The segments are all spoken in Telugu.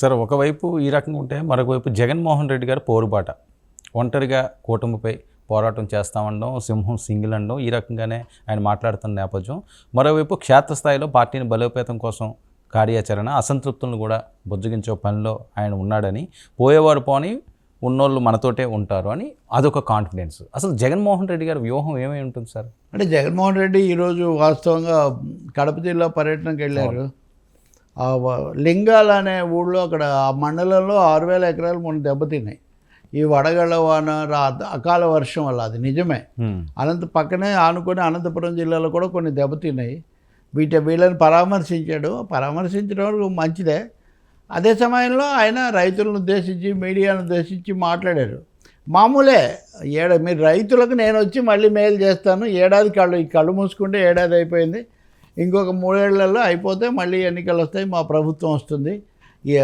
సరే ఒకవైపు ఈ రకంగా ఉంటే మరొక వైపు జగన్మోహన్ రెడ్డి గారు పోరుబాట. ఒంటరిగా కూటమిపై పోరాటం చేస్తామనడం సింహం సింగిల్ అనడం ఈ రకంగానే ఆయన మాట్లాడుతున్న నేపథ్యం. మరోవైపు క్షేత్రస్థాయిలో పార్టీని బలోపేతం కోసం కార్యాచరణ అసంతృప్తులను కూడా బుజ్జగించే పనిలో ఆయన ఉన్నాడని పోయేవారు పోని ఉన్నోళ్ళు మనతోటే ఉంటారు అని అదొక కాన్ఫిడెన్స్ అసలు జగన్మోహన్ రెడ్డి గారి వ్యూహం ఏమై ఉంటుంది సార్? అంటే జగన్మోహన్ రెడ్డి ఈరోజు వాస్తవంగా కడప జిల్లా పర్యటనకు వెళ్ళారు. లింగాల అనే ఊళ్ళో అక్కడ ఆ మండలంలో ఆరు వేల ఎకరాలు మొన్న దెబ్బతిన్నాయి. ఈ వడగళ్ళ వాన అకాల వర్షం వల్ల అది నిజమే. అనంత పక్కనే ఆనుకొని అనంతపురం జిల్లాలో కూడా కొన్ని దెబ్బతిన్నాయి. వీటి వీళ్ళని పరామర్శించాడు. పరామర్శించడం వరకు మంచిదే. అదే సమయంలో ఆయన రైతులను ఉద్దేశించి మీడియాను ఉద్దేశించి మాట్లాడారు. మామూలే ఏడ మీరు రైతులకు నేను వచ్చి మళ్ళీ మేలు చేస్తాను. ఏడాది కళ్ళు ఈ కళ్ళు మూసుకుంటే ఏడాది అయిపోయింది. ఇంకొక మూడేళ్ళలో అయిపోతే మళ్ళీ ఎన్నికలు వస్తాయి మా ప్రభుత్వం వస్తుంది.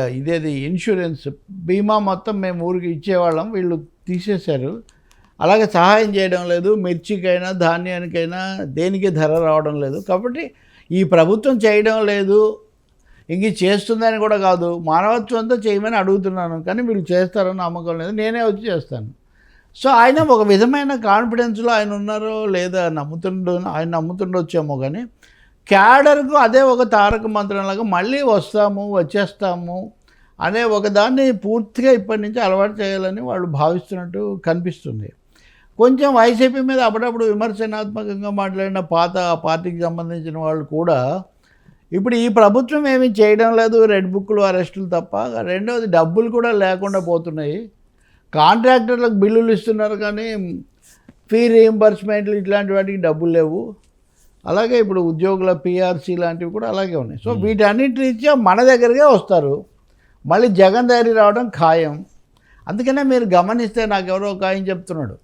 ఇదేది ఇన్సూరెన్స్. బీమా మొత్తం మేము ఊరికి ఇచ్చేవాళ్ళం వీళ్ళు తీసేశారు. అలాగే సహాయం చేయడం లేదు మిర్చికైనా ధాన్యానికైనా దేనికి ధర రావడం లేదు. కాబట్టి ఈ ప్రభుత్వం చేయడం లేదు. ఇంక చేస్తుందని కూడా కాదు మానవత్వంతో చేయమని అడుగుతున్నాను. కానీ వీళ్ళు చేస్తారని నమ్మకం లేదు. నేనే వచ్చి చేస్తాను. సో ఆయన ఒక విధమైన కాన్ఫిడెన్స్లో ఆయన ఉన్నారో లేదా నమ్ముతుండో ఆయన నమ్ముతుండొచ్చేమో కానీ క్యాడర్కు అదే ఒక తారక మంత్రంలాగా మళ్ళీ వస్తాము వచ్చేస్తాము అనే ఒకదాన్ని పూర్తిగా ఇప్పటి నుంచి అలవాటు చేయాలని వాళ్ళు భావిస్తున్నట్టు కనిపిస్తుంది. కొంచెం వైసీపీ మీద అప్పుడప్పుడు విమర్శనాత్మకంగా మాట్లాడిన పాత పార్టీకి సంబంధించిన వాళ్ళు కూడా ఇప్పుడు ఈ ప్రభుత్వం ఏమీ చేయడం లేదు రెడ్ బుక్లు అరెస్టులు తప్ప. రెండవది డబ్బులు కూడా లేకుండా పోతున్నాయి. కాంట్రాక్టర్లకు బిల్లులు ఇస్తున్నారు కానీ ఫీ రీఎంబర్స్మెంట్లు ఇట్లాంటి వాటికి డబ్బులు లేవు. అలాగే ఇప్పుడు ఉద్యోగుల పిఆర్సీ లాంటివి కూడా అలాగే ఉన్నాయి. సో వీటన్నిటి రీత్యా మన దగ్గరకే వస్తారు. మళ్ళీ జగన్ దగ్గర రావడం ఖాయం. అందుకనే మీరు గమనిస్తే నాకు ఎవరో ఒక ఆయన చెప్తున్నాడు.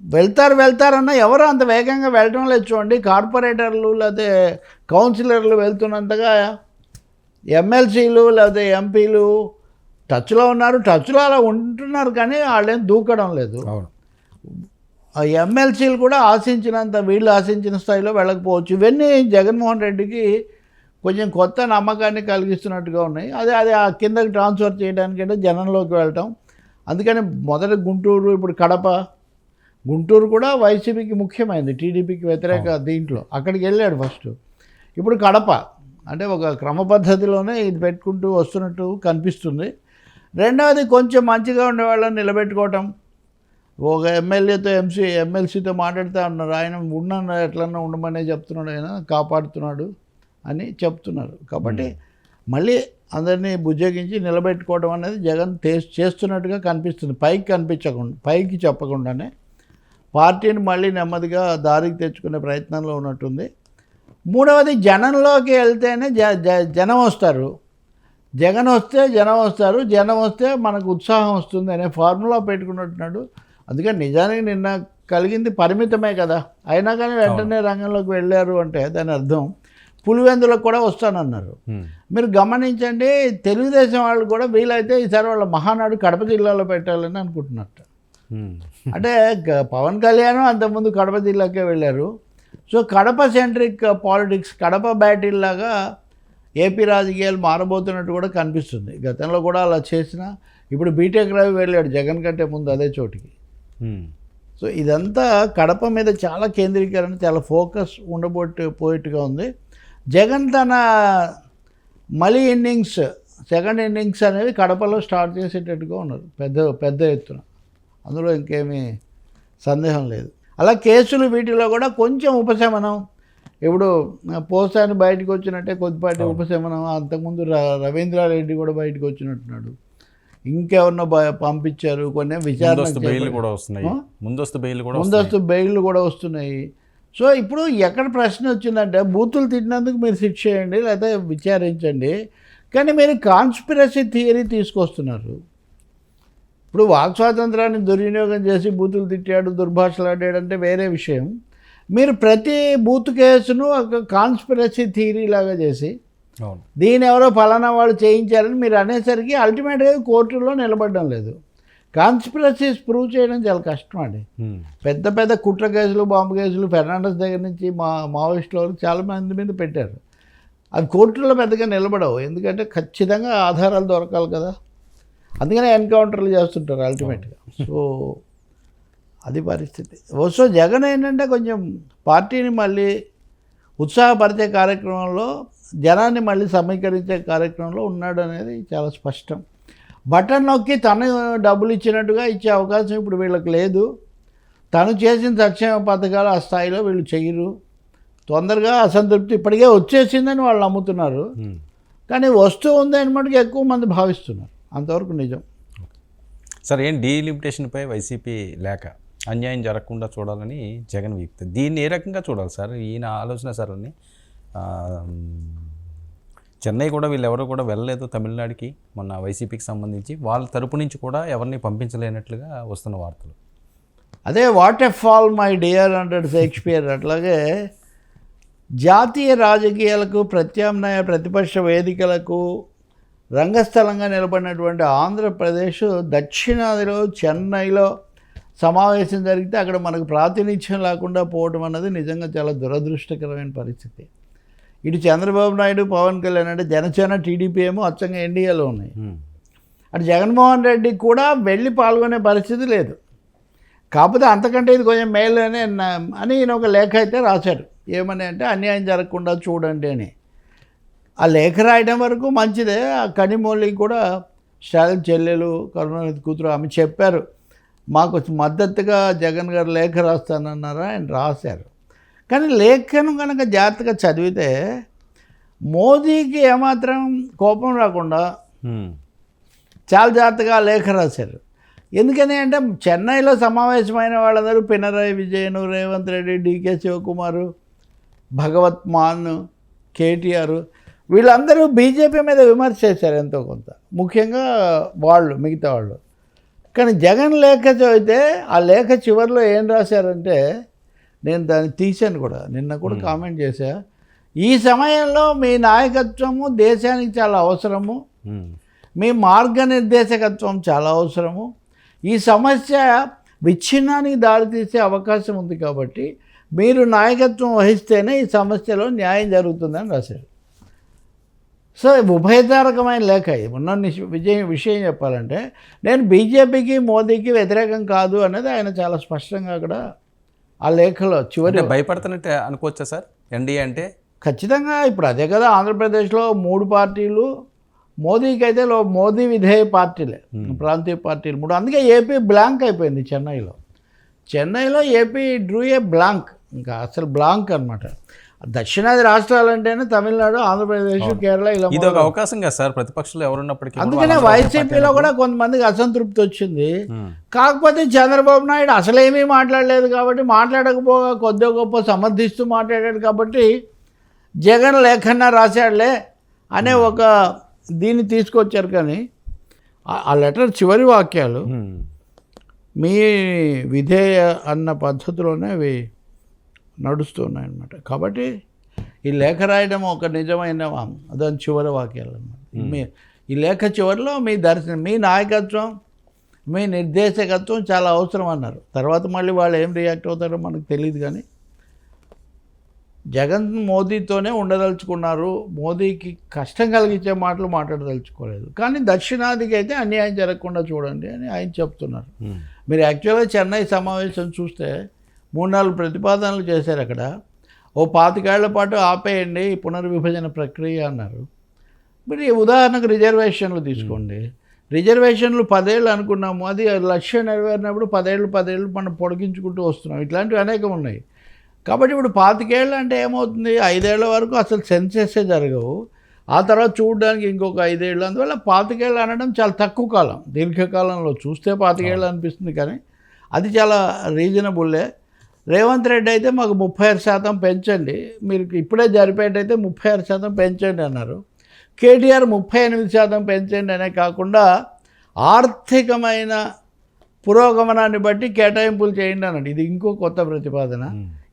వెళ్తారు వెళ్తారన్న ఎవరు అంత వేగంగా వెళ్ళడం లేదు చూడండి. కార్పొరేటర్లు లేకపోతే కౌన్సిలర్లు వెళ్తున్నంతగా ఎమ్మెల్సీలు లేకపోతే ఎంపీలు టచ్లో ఉన్నారు. టచ్లో అలా ఉంటున్నారు కానీ వాళ్ళేం దూకడం లేదు. అవును. ఎమ్మెల్సీలు కూడా ఆశించినంత వీళ్ళు ఆశించిన స్థాయిలో వెళ్ళకపోవచ్చు ఇవన్నీ జగన్మోహన్ రెడ్డికి కొంచెం కొత్త నమ్మకాన్ని కలిగిస్తున్నట్టుగా ఉన్నాయి. అదే అదే ఆ కిందకి ట్రాన్స్ఫర్ చేయడానికంటే జనంలోకి వెళ్ళటం. అందుకని మొదట గుంటూరు ఇప్పుడు కడప. గుంటూరు కూడా వైసీపీకి ముఖ్యమైనది టీడీపీకి వ్యతిరేక దీంట్లో. అక్కడికి వెళ్ళాడు ఫస్ట్. ఇప్పుడు కడప అంటే ఒక క్రమ పద్ధతిలోనే ఇది పెట్టుకుంటూ వస్తున్నట్టు కనిపిస్తుంది. రెండవది కొంచెం మంచిగా ఉండే వాళ్ళని నిలబెట్టుకోవటం. ఒక ఎమ్మెల్యేతో ఎంసీ ఎమ్మెల్సీతో మాట్లాడుతూ ఉన్నారు. ఆయన ఉన్న ఎట్లన్నా ఉండమనే చెప్తున్నాడు ఆయన కాపాడుతున్నాడు అని చెప్తున్నారు. కాబట్టి మళ్ళీ అందరినీ బుజ్జగించి నిలబెట్టుకోవడం అనేది జగన్ చేస్తున్నట్టుగా కనిపిస్తుంది. పైకి కనిపించకుండా పైకి చెప్పకుండానే పార్టీని మళ్ళీ నెమ్మదిగా దారికి తెచ్చుకునే ప్రయత్నంలో ఉన్నట్టుంది. మూడవది జనంలోకి వెళ్తేనే జనం వస్తారు. జగన్ వస్తే జనం వస్తారు జనం వస్తే మనకు ఉత్సాహం వస్తుంది అనే ఫార్ములా పెట్టుకున్నట్టున్నాడు అందుకని నిజానికి నిన్న కలిగింది పరిమితమే కదా అయినా కానీ వెంటనే రంగంలోకి వెళ్ళారు అంటే దాని అర్థం పులివెందులకు కూడా వస్తానన్నారు. మీరు గమనించండి తెలుగుదేశం వాళ్ళు కూడా వీలైతే ఈసారి వాళ్ళ మహానాడు కడప జిల్లాలో పెట్టాలని అనుకుంటున్నట్టు. అంటే పవన్ కళ్యాణ్ అంతకుముందు కడప జిల్లాకే వెళ్ళారు so Kadapa centric politics Kadapa battle లాగా ఏపీ రాజకీయాలు మారబోతున్నట్టు కూడా కనిపిస్తుంది గతంలో కూడా అలా చేసిన ఇప్పుడు బీటెక్ రవి వెళ్ళాడు జగన్ కంటే ముందు అదే చోటికి. సో ఇదంతా కడప మీద చాలా కేంద్రీకరణ చాలా ఫోకస్ ఉండబోట్టు పోయేట్టుగా ఉంది. జగన్ తన మళ్ళీ ఇన్నింగ్స్ సెకండ్ ఇన్నింగ్స్ అనేవి కడపలో స్టార్ట్ చేసేటట్టుగా ఉన్నారు. పెద్ద పెద్ద ఎత్తున. అందులో ఇంకేమీ సందేహం లేదు. అలా కేసులు వీటిలో కూడా కొంచెం ఉపశమనం. ఇప్పుడు పోసాని బయటకు వచ్చినట్టే కొద్దిపాటి ఉపశమనం. అంతకుముందు రవీంద్రారెడ్డి కూడా బయటకు వచ్చినట్టున్నాడు. ఇంకెవరినో బ- పంపించారు కొన్ని విచారణ ముందస్తు బెయిల్. కూడా వస్తున్నాయి? ముందస్తు బెయిల్ కూడా ముందస్తు బెయిల్ కూడా వస్తున్నాయి. సో ఇప్పుడు ఎక్కడ ప్రశ్న వచ్చిందంటే బూతులు తిట్టినందుకు మీరు శిక్ష చేయండి లేకపోతే విచారించండి. కానీ మీరు కాన్స్పిరసీ థియరీ తీసుకొస్తున్నారు. ఇప్పుడు వాక్ స్వాతంత్రాన్ని దుర్వినియోగం చేసి బూతులు తిట్టాడు దుర్భాషలాడాడు అంటే వేరే విషయం. మీరు ప్రతి బూత్ కేసును ఒక కాన్స్పిరసీ థియరీ లాగా చేసి దీని ఎవరో ఫలానా వాళ్ళు చేయించారని మీరు అనేసరికి అల్టిమేట్గా కోర్టులో నిలబడడం లేదు. కాన్స్పిరసీస్ ప్రూవ్ చేయడం చాలా కష్టం అండి. పెద్ద పెద్ద కుట్ర కేసులు బాంబు కేసులు ఫెర్నాండస్ దగ్గర నుంచి మా మావోయిస్టుల వరకు చాలా మంది మీద పెట్టారు. అది కోర్టులో పెద్దగా నిలబడవు. ఎందుకంటే ఖచ్చితంగా ఆధారాలు దొరకాలి కదా. అందుకనే ఎన్కౌంటర్లు చేస్తుంటారు అల్టిమేట్గా సో అది పరిస్థితి. సో జగన్ ఏంటంటే కొంచెం పార్టీని మళ్ళీ ఉత్సాహపరిచే కార్యక్రమంలో జనాన్ని మళ్ళీ సమీకరించే కార్యక్రమంలో ఉన్నాడు అనేది చాలా స్పష్టం. బటన్ నొక్కి తను డబ్బులు ఇచ్చినట్టుగా ఇచ్చే అవకాశం ఇప్పుడు వీళ్ళకి లేదు. తను చేసిన సంక్షేమ పథకాలు ఆ స్థాయిలో వీళ్ళు చెయ్యరు తొందరగా అసంతృప్తి ఇప్పటికే వచ్చేసిందని వాళ్ళు నమ్ముతున్నారు. కానీ వస్తూ ఉందని మటుకు ఎక్కువ మంది భావిస్తున్నారు. అంతవరకు నిజం. సార్ ఏం డీలిమిటేషన్పై వైసీపీ లేక అన్యాయం జరగకుండా చూడాలని జగన్ వ్యక్తి. దీన్ని ఏ రకంగా చూడాలి సార్? ఈయన ఆలోచన ఆ, చెన్నై కూడా వీళ్ళెవరూ కూడా వెళ్ళలేదు తమిళనాడుకి. మొన్న వైసీపీకి సంబంధించి వాళ్ళ తరపు నుంచి కూడా ఎవరిని పంపించలేనట్లుగా వస్తున్న వార్తలు. అదే what if fall my dear అంటాడు షేక్స్పియర్ అట్లాగే జాతీయ రాజకీయాలకు ప్రత్యామ్నాయ ప్రతిపక్ష వేదికలకు రంగస్థలంగా నిలబడినటువంటి ఆంధ్రప్రదేశ్ దక్షిణాదిలో చెన్నైలో సమావేశం జరిగితే అక్కడ మనకు ప్రాతినిధ్యం లేకుండా పోవడం అన్నది నిజంగా చాలా దురదృష్టకరమైన పరిస్థితి. ఇటు చంద్రబాబు నాయుడు పవన్ కళ్యాణ్ అంటే జనసేన టీడీపీ ఏమో అచ్చంగా ఎన్డీఏలో ఉన్నాయి. ఉమ్. అటు జగన్మోహన్ రెడ్డి కూడా వెళ్ళి పాల్గొనే పరిస్థితి లేదు. కాకపోతే అంతకంటే ఇది కొంచెం మేలు అని అని ఈయన ఒక లేఖ అయితే రాశాడు ఏమని అంటే అన్యాయం జరగకుండా చూడండి అని. ఆ లేఖ రాయడం వరకు మంచిదే. ఆ కనిమౌళి కూడా స్టాలిన్ చెల్లెలు కరుణానిధి కూతురు ఆమె చెప్పారు. మాకు మద్దతుగా జగన్ గారు లేఖ రాస్తానన్నారా ఆయన రాశారు. కానీ లేఖను కనుక జాగ్రత్తగా చదివితే మోదీకి ఏమాత్రం కోపం రాకుండా. చాలా జాగ్రత్తగా లేఖ రాశారు. ఎందుకని అంటే చెన్నైలో సమావేశమైన వాళ్ళందరూ పినరాయి విజయన్ రేవంత్ రెడ్డి డీకే శివకుమారు భగవత్ మాన్ కేటీఆర్ వీళ్ళందరూ బీజేపీ మీద విమర్శ చేశారు ఎంతో కొంత. ముఖ్యంగా వాళ్ళు మిగతా వాళ్ళు. కానీ జగన్ లేఖ చదివితే ఆ లేఖ చివరిలో ఏం రాశారంటే నేను దాన్ని తీశాను కూడా. నిన్న కూడా కామెంట్ చేశా. ఈ సమయంలో మీ నాయకత్వము దేశానికి చాలా అవసరము. మీ మార్గనిర్దేశకత్వం చాలా అవసరము. ఈ సమస్య విచ్ఛిన్నానికి దారితీసే అవకాశం ఉంది కాబట్టి మీరు నాయకత్వం వహిస్తేనే ఈ సమస్యలో న్యాయం జరుగుతుందని రాశారు. సో ఉభయతారకమైన లేఖ ఇది. ఉన్న విజయం విషయం చెప్పాలంటే నేను బీజేపీకి మోదీకి వ్యతిరేకం కాదు అనేది ఆయన చాలా స్పష్టంగా అక్కడ ఆ లేఖలో చివరి భయపడుతున్నట్టే అనుకోవచ్చా సార్? ఎన్డీఏ అంటే? ఖచ్చితంగా ఇప్పుడు అదే కదా ఆంధ్రప్రదేశ్లో మూడు పార్టీలు మోదీకి అయితే మోదీ విధేయ పార్టీలే ప్రాంతీయ పార్టీలు మూడు. అందుకే ఏపీ బ్లాంక్ అయిపోయింది చెన్నైలో. చెన్నైలో ఏపీ డ్రూ ఏ బ్లాంక్ ఇంకా అసలు బ్లాంక్ అనమాట దక్షిణాది రాష్ట్రాలంటేనే తమిళనాడు ఆంధ్రప్రదేశ్ కేరళ ఇలా ఇది ఒక అవకాశం కదా సార్ ప్రతిపక్షంలో ఎవరున్నప్పటికీ అందుకనే వైసీపీలో కూడా కొంతమందికి అసంతృప్తి వచ్చింది. కాకపోతే చంద్రబాబు నాయుడు అసలేమీ మాట్లాడలేదు కాబట్టి మాట్లాడకపోగా కొద్దిగా గొప్ప సమర్థిస్తూ మాట్లాడాడు కాబట్టి జగన్ లేఖన్నా రాశాడులే అనే ఒక దీన్ని తీసుకొచ్చారు కానీ ఆ- లెటర్ చివరి వాక్యాలు. మీ విధేయ అన్న పద్ధతిలోనే అవి నడుస్తున్నాయన్నమాట. కాబట్టి ఈ లేఖ రాయడం ఒక నిజమైన దాని చివరి వాక్యాలు అన్నమాట మీ ఈ లేఖ చివరిలో మీ దర్శనం మీ నాయకత్వం మీ నిర్దేశకత్వం చాలా అవసరం అన్నారు. తర్వాత మళ్ళీ వాళ్ళు ఏం రియాక్ట్ అవుతారో మనకు తెలియదు కానీ జగన్ మోదీతోనే ఉండదలుచుకున్నారు. మోదీకి కష్టం కలిగించే మాటలు మాట్లాడదలుచుకోలేదు. కానీ దక్షిణాదికి అయితే అన్యాయం జరగకుండా చూడండి అని ఆయన చెప్తున్నారు. మీరు యాక్చువల్గా చెన్నై సమావేశం చూస్తే మూడు నాలుగు ప్రతిపాదనలు చేశారు అక్కడ. ఓ పాతికేళ్ళ పాటు ఆపేయండి పునర్విభజన ప్రక్రియ అన్నారు. మీరు ఉదాహరణకు రిజర్వేషన్లు తీసుకోండి. రిజర్వేషన్లు పదేళ్ళు అనుకున్నాము. అది లక్ష్యం నెరవేరినప్పుడు పదేళ్ళు పదేళ్ళు మనం పొడిగించుకుంటూ వస్తున్నాం. ఇట్లాంటివి అనేకం ఉన్నాయి. కాబట్టి ఇప్పుడు పాతికేళ్ళు అంటే ఏమవుతుంది? ఐదేళ్ళ వరకు అసలు సెన్సెస్సే జరగవు. ఆ తర్వాత చూడడానికి ఇంకొక ఐదేళ్ళు. అందువల్ల పాతికేళ్ళు అనడం చాలా తక్కువ కాలం. దీర్ఘకాలంలో చూస్తే పాతికేళ్ళు అనిపిస్తుంది కానీ అది చాలా రీజనబుల్లే. రేవంత్ రెడ్డి అయితే మాకు ముప్పై ఆరు శాతం పెంచండి. మీరు ఇప్పుడే జరిపేటైతే ముప్పై ఆరు శాతం పెంచండి అన్నారు. కేటీఆర్ ముప్పై ఎనిమిది శాతం పెంచండి అనే కాకుండా ఆర్థికమైన పురోగమనాన్ని బట్టి కేటాయింపులు చేయండి అన్నాడు. ఇది ఇంకో కొత్త ప్రతిపాదన.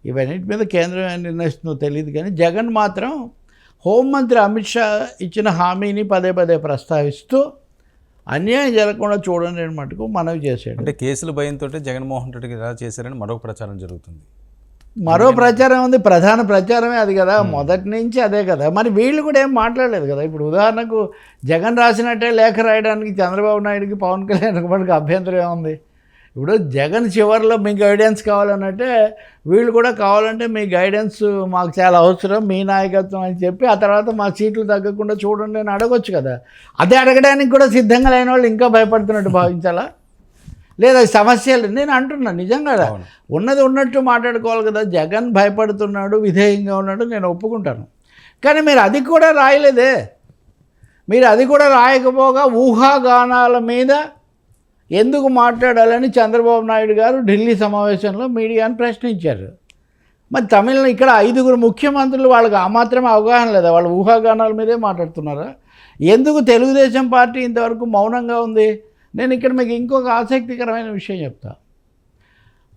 ఇవన్నిటి మీద కేంద్రం ఏం నిర్ణయిస్తుందో తెలియదు కానీ జగన్ మాత్రం హోంమంత్రి అమిత్ షా ఇచ్చిన హామీని పదే పదే ప్రస్తావిస్తూ అన్యాయం జరగకుండా చూడండి అని మటుకు మనవి చేశాడు. అంటే కేసుల భయంతో జగన్మోహన్ రెడ్డికి ఇలా చేశారని మరొక ప్రచారం జరుగుతుంది. మరో ప్రచారం ఉంది ప్రధాన ప్రచారమే అది కదా. మొదటి నుంచి అదే కదా. మరి వీళ్ళు కూడా ఏం మాట్లాడలేదు కదా. ఇప్పుడు ఉదాహరణకు జగన్ రాసినట్టే లేఖ రాయడానికి చంద్రబాబు నాయుడుకి పవన్ కళ్యాణ్ మనకి అభ్యంతరం ఏముంది? ఇప్పుడు జగన్ చివరిలో మీ గైడెన్స్ కావాలనంటే వీళ్ళు కూడా కావాలంటే మీ గైడెన్స్ మాకు చాలా అవసరం మీ నాయకత్వం అని చెప్పి ఆ తర్వాత మా సీట్లు తగ్గకుండా చూడండి అని అడగొచ్చు కదా. అదే అడగడానికి కూడా సిద్ధంగా లేని వాళ్ళు ఇంకా భయపడుతున్నట్టు భావించాలా? లేదా సమస్యలు నేను అంటున్నా నిజంగా. ఉన్నది ఉన్నట్టు మాట్లాడుకోవాలి కదా. జగన్ భయపడుతున్నాడు విధేయంగా ఉన్నాడు నేను ఒప్పుకుంటాను. కానీ మీరు అది కూడా రాయలేదే. మీరు అది కూడా రాయకపోగా ఊహాగానాల మీద ఎందుకు మాట్లాడాలని చంద్రబాబు నాయుడు గారు ఢిల్లీ సమావేశంలో మీడియాను ప్రశ్నించారు. మరి తమిళ ఇక్కడ ఐదుగురు ముఖ్యమంత్రులు వాళ్ళకి ఆ మాత్రమే అవగాహన లేదా? వాళ్ళ ఊహాగానాల మీదే మాట్లాడుతున్నారా? ఎందుకు తెలుగుదేశం పార్టీ ఇంతవరకు మౌనంగా ఉంది? నేను ఇక్కడ మీకు ఇంకొక ఆసక్తికరమైన విషయం చెప్తా.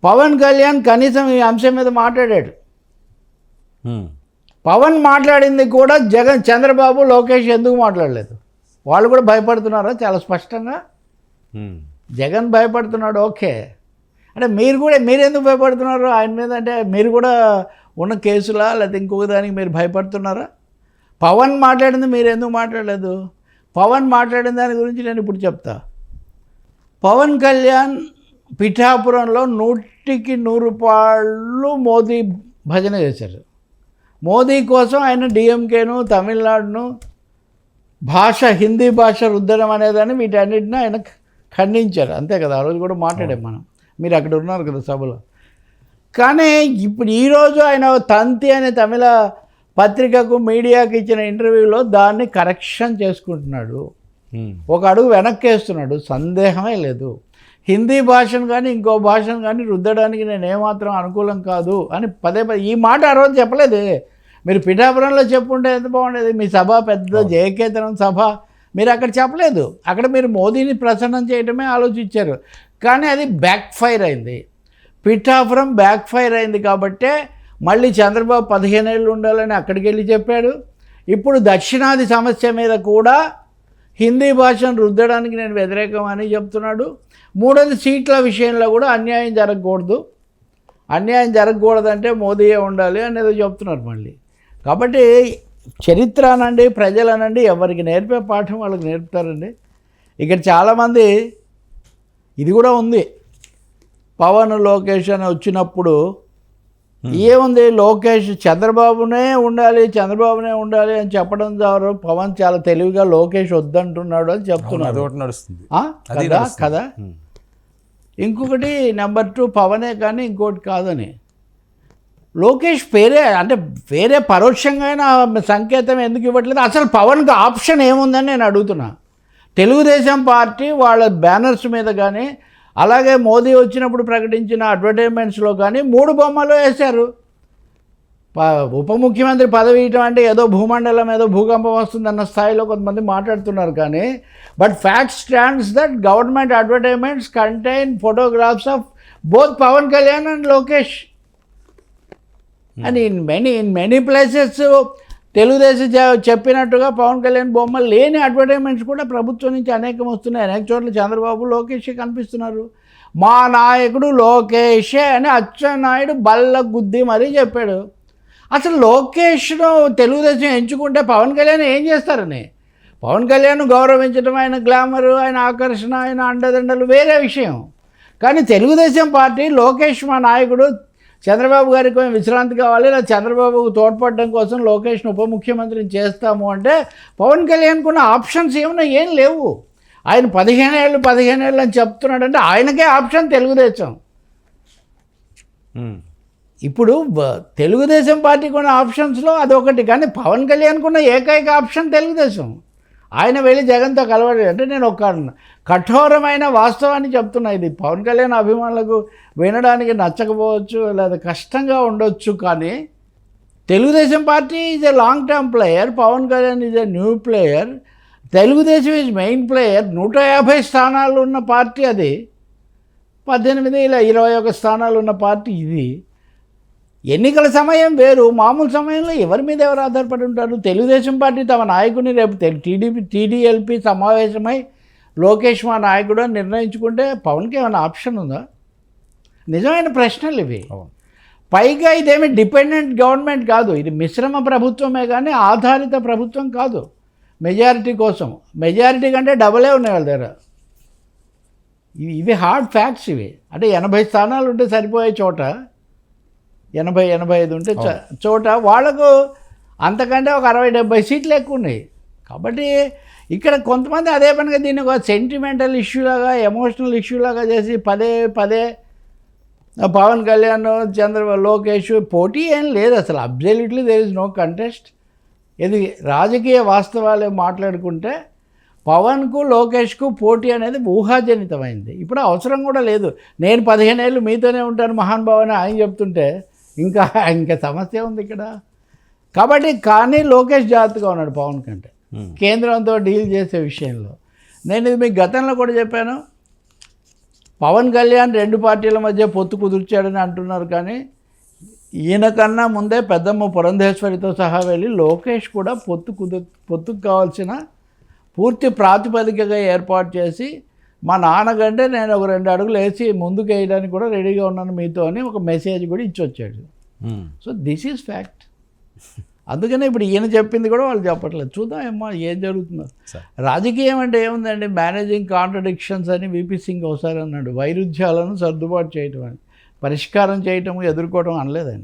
పవన్ కళ్యాణ్ కనీసం ఈ అంశం మీద మాట్లాడాడు. పవన్ మాట్లాడింది కూడా జగన్ చంద్రబాబు లోకేష్ ఎందుకు మాట్లాడలేదు? వాళ్ళు కూడా భయపడుతున్నారా? చాలా స్పష్టంగా. జగన్ భయపడుతున్నాడు ఓకే. అంటే మీరు కూడా మీరు ఎందుకు భయపడుతున్నారు? ఆయన మీద అంటే మీరు కూడా ఉన్న కేసులా? లేకపోతే ఇంకొక దానికి మీరు భయపడుతున్నారా? పవన్ మాట్లాడింది మీరు ఎందుకు మాట్లాడలేదు? పవన్ మాట్లాడిన దాని గురించి నేను ఇప్పుడు చెప్తా. పవన్ కళ్యాణ్ పిఠాపురంలో నూటికి నూరు రూపాయలు మోదీ భజన చేశారు. మోదీ కోసం ఆయన డిఎంకేను తమిళనాడును భాష హిందీ భాష రుద్దడం అనేదాన్ని వీటన్నిటిని ఆయన ఖండించారు. అంతే కదా ఆ రోజు కూడా మాట్లాడాం మనం. మీరు అక్కడ ఉన్నారు కదా సభలో. కానీ ఇప్పుడు ఈరోజు ఆయన తంతి అనే తమిళ పత్రికకు మీడియాకి ఇచ్చిన ఇంటర్వ్యూలో దాన్ని కరెక్షన్ చేసుకుంటున్నాడు. ఒక అడుగు వెనక్కి వేస్తున్నాడు సందేహమే లేదు. హిందీ భాషను కానీ ఇంకో భాషను కానీ రుద్దడానికి నేను ఏమాత్రం అనుకూలం కాదు అని పదే పదే ఈ మాట ఆ రోజు చెప్పలేదే. మీరు పిఠాపురంలో చెప్పుంటే ఎంత బాగుండేది? మీ సభ పెద్ద జయకేతనం సభ. మీరు అక్కడ చెప్పలేదు. అక్కడ మీరు మోదీని ప్రసన్నం చేయడమే ఆలోచించారు. కానీ అది బ్యాక్ ఫైర్ అయింది. పిఠాపురం బ్యాక్ ఫైర్ అయింది కాబట్టే మళ్ళీ చంద్రబాబు పదిహేను ఏళ్ళు ఉండాలని అక్కడికి వెళ్ళి చెప్పాడు. ఇప్పుడు దక్షిణాది సమస్య మీద కూడా హిందీ భాషను రుద్దడానికి నేను వ్యతిరేకం అని చెప్తున్నాడు. మూడోది సీట్ల విషయంలో కూడా అన్యాయం జరగకూడదు. అన్యాయం జరగకూడదంటే మోదీయే ఉండాలి అనేది చెప్తున్నారు మళ్ళీ. కాబట్టి చరిత్ర అనండి ప్రజలు అనండి ఎవరికి నేర్పే పాఠం వాళ్ళకి నేర్పుతారండి. ఇక్కడ చాలామంది ఇది కూడా ఉంది. పవన్ లోకేష్ అని వచ్చినప్పుడు ఏముంది? లోకేష్ చంద్రబాబునే ఉండాలి చంద్రబాబునే ఉండాలి అని చెప్పడం ద్వారా పవన్ చాలా తెలివిగా లోకేష్ వద్దంటున్నాడు అని చెప్తున్నాడు. నడుస్తుంది. కదా. కదా. ఇంకొకటి నెంబర్ టూ పవనే కానీ ఇంకోటి కాదని. లోకేష్ పేరే అంటే వేరే పరోక్షంగా సంకేతం ఎందుకు ఇవ్వట్లేదు? అసలు పవన్కి ఆప్షన్ ఏముందని నేను అడుగుతున్నా. తెలుగుదేశం పార్టీ వాళ్ళ బ్యానర్స్ మీద కానీ అలాగే మోదీ వచ్చినప్పుడు ప్రకటించిన అడ్వర్టైజ్మెంట్స్లో కానీ మూడు బొమ్మలు వేశారు. ప- ఉప ముఖ్యమంత్రి పదవి ఇవ్వటం అంటే ఏదో భూమండలం ఏదో భూకంపం వస్తుందన్న స్థాయిలో కొంతమంది మాట్లాడుతున్నారు కానీ but fact stands that government advertisements contain photographs of both Pawan Kalyan and Lokesh. And in many in many places Telugu Desam చెప్పినట్టుగా పవన్ కళ్యాణ్ బొమ్మ లేని అడ్వర్టైజ్మెంట్స్ కూడా ప్రభుత్వం నుంచి అనేకం వస్తున్నాయి. అనేక చోట్ల చంద్రబాబు లోకేష్ కనిపిస్తున్నారు. మా నాయకుడు లోకేషే అని అచ్చెన్నాయుడు బల్ల గుద్ది మరీ చెప్పాడు. అసలు లోకేష్ను తెలుగుదేశం ఎంచుకుంటే పవన్ కళ్యాణ్ ఏం చేస్తారని? పవన్ కళ్యాణ్ గౌరవించడం ఆయన గ్లామరు ఆయన ఆకర్షణ ఆయన అండదండలు వేరే విషయం. కానీ తెలుగుదేశం పార్టీ లోకేష్ మా నాయకుడు చంద్రబాబు గారికి విశ్రాంతి కావాలి? లేదా చంద్రబాబుకు తోడ్పడడం కోసం లోకేష్ను ఉప ముఖ్యమంత్రిని చేస్తాము అంటే పవన్ కళ్యాణ్కి ఉన్న ఆప్షన్స్ ఏమన్నా ఏం లేవు. ఆయన పదిహేను ఏళ్ళు పదిహేను ఏళ్ళు అని చెప్తున్నాడంటే ఆయనకే ఆప్షన్ తెలుగుదేశం. ఇప్పుడు తెలుగుదేశం పార్టీకి ఉన్న ఆప్షన్స్లో అదొకటి కానీ పవన్ కళ్యాణ్కి ఉన్న ఏకైక ఆప్షన్ తెలుగుదేశం. ఆయన వెళ్ళి జగన్తో కలవడు అంటే నేను ఒక కఠోరమైన వాస్తవాన్ని చెప్తున్నా. ఇది పవన్ కళ్యాణ్ అభిమానులకు వినడానికి నచ్చకపోవచ్చు లేదా కష్టంగా ఉండొచ్చు కానీ Telugu Desam party is a long term player Pawan Kalyan is a new player Telugu Desam is main player నూట యాభై స్థానాలు ఉన్న పార్టీ అది. పద్దెనిమిది ఇలా ఇరవై ఒక స్థానాలు ఉన్న పార్టీ ఇది. ఎన్నికల సమయం వేరు మామూలు సమయంలో ఎవరి మీద ఎవరు ఆధారపడి ఉంటారు? తెలుగుదేశం పార్టీ తమ నాయకుడిని రేపు టీడీపీ టీడీఎల్పీ సమావేశమై లోకేష్ మా నాయకుడు నిర్ణయించుకుంటే పవన్కి ఏమైనా ఆప్షన్ ఉందా? నిజమైన ప్రశ్నలు ఇవి. పైగా ఇదేమి డిపెండెంట్ గవర్నమెంట్ కాదు. ఇది మిశ్రమ ప్రభుత్వమే కానీ ఆధారిత ప్రభుత్వం కాదు. మెజారిటీ కోసం. మెజారిటీ కంటే డబలే ఉన్నాయి వాళ్ళ దగ్గర. ఇవి హార్డ్ ఫ్యాక్ట్స్ ఇవి. అంటే ఎనభై స్థానాలు ఉంటే సరిపోయే చోట ఎనభై ఎనభై ఐదు ఉంటే చ- చోట వాళ్ళకు అంతకంటే ఒక అరవై డెబ్బై సీట్లు ఎక్కువ ఉన్నాయి. కాబట్టి ఇక్కడ కొంతమంది అదే పనిగా దీన్ని ఒక సెంటిమెంటల్ ఇష్యూ లాగా ఎమోషనల్ ఇష్యూ లాగా చేసి పదే పదే పవన్ కళ్యాణ్ చంద్ర లోకేష్ పోటీ ఏం లేదు అసలు. Absolutely there is no contest ఇది రాజకీయ వాస్తవాలే మాట్లాడుకుంటే పవన్కు లోకేష్కు పోటీ అనేది ఊహాజనితమైంది. ఇప్పుడు అవసరం కూడా లేదు. నేను పదిహేను ఏళ్ళు మీతోనే ఉంటాను మహాన్ అని ఆయన చెప్తుంటే ఇంకా ఇంకా సమస్య ఉంది ఇక్కడ. కాబట్టి కానీ లోకేష్ జాగ్రత్తగా ఉన్నాడు పవన్ కంటే. Hmm. కేంద్రంతో డీల్ చేసే విషయంలో. నేను ఇది మీకు గతంలో కూడా చెప్పాను. పవన్ కళ్యాణ్ రెండు పార్టీల మధ్య పొత్తు కుదుర్చాడని అంటున్నారు కానీ ఈయన కన్నా ముందే పెద్దమ్మ పురంధేశ్వరితో సహా వెళ్ళి లోకేష్ కూడా పొత్తు కుదు పొత్తుకు కావాల్సిన పూర్తి ప్రాతిపదికగా ఏర్పాటు చేసి మా నాన్నకంటే నేను ఒక రెండు అడుగులు వేసి ముందుకు వేయడానికి కూడా రెడీగా ఉన్నాను మీతో అని ఒక మెసేజ్ కూడా ఇచ్చి వచ్చాడు hmm. So this is fact అందుకనే ఇప్పుడు ఈయన చెప్పింది కూడా వాళ్ళు చెప్పట్లేదు. చూద్దాం ఏమో ఏం జరుగుతుందో. రాజకీయం అంటే ఏముందండి? మేనేజింగ్ కాంట్రడిక్షన్స్ అని విపి సింగ్ ఒకసారి అన్నాడు. వైరుధ్యాలను సర్దుబాటు చేయటం అని. పరిష్కారం చేయటం ఎదుర్కోవడం అనలేదండి.